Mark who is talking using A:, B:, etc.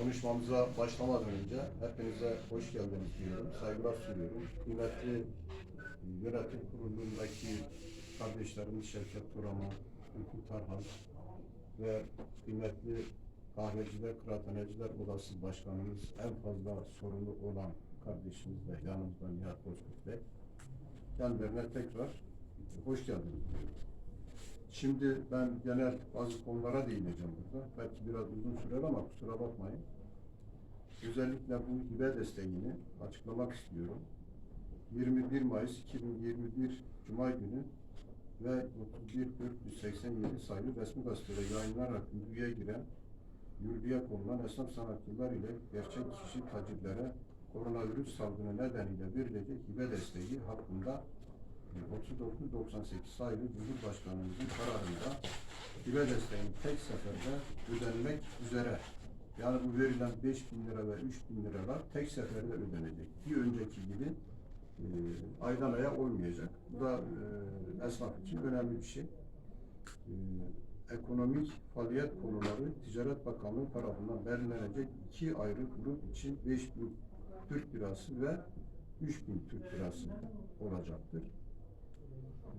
A: konuşmamıza başlamadan önce hepinize hoş geldiniz diyorum. Saygılar sunuyorum. Kıymetli yönetim kurulundaki kardeşlerimiz Şevket Turan'a, Ülkü Tarhan ve kıymetli kahveciler, kıraathaneciler odası başkanımız en fazla sorumlu olan kardeşimiz de yanımızda Nihat Bozkurt Bey. Kendilerine tekrar hoş geldiniz diyorum. Şimdi ben genel bazı konulara değineceğim burada. Belki biraz uzun sürer ama kusura bakmayın. Özellikle bu hibe desteğini açıklamak istiyorum. 21 Mayıs 2021 Cuma günü ve 31487 sayılı resmi gazetede yayınlanarak yürürlüğe giren, yürürlüğe konulan esnaf sanatçılar ile gerçek kişi tacirlere koronavirüs salgını nedeniyle verilecek hibe desteği hakkında 3998 sayılı Cumhurbaşkanımızın kararında hibe desteğinin tek seferde ödenmek üzere yani bu verilen 5 bin lira ve 3 bin liralar tek seferde ödenecek. Bir önceki gibi e, aydan aya olmayacak. Bu da e, esnaf için önemli bir şey. E, ekonomik faaliyet konuları Ticaret Bakanlığı tarafından belirlenecek iki ayrı grup için 5 bin Türk lirası ve 3 bin Türk lirası olacaktır.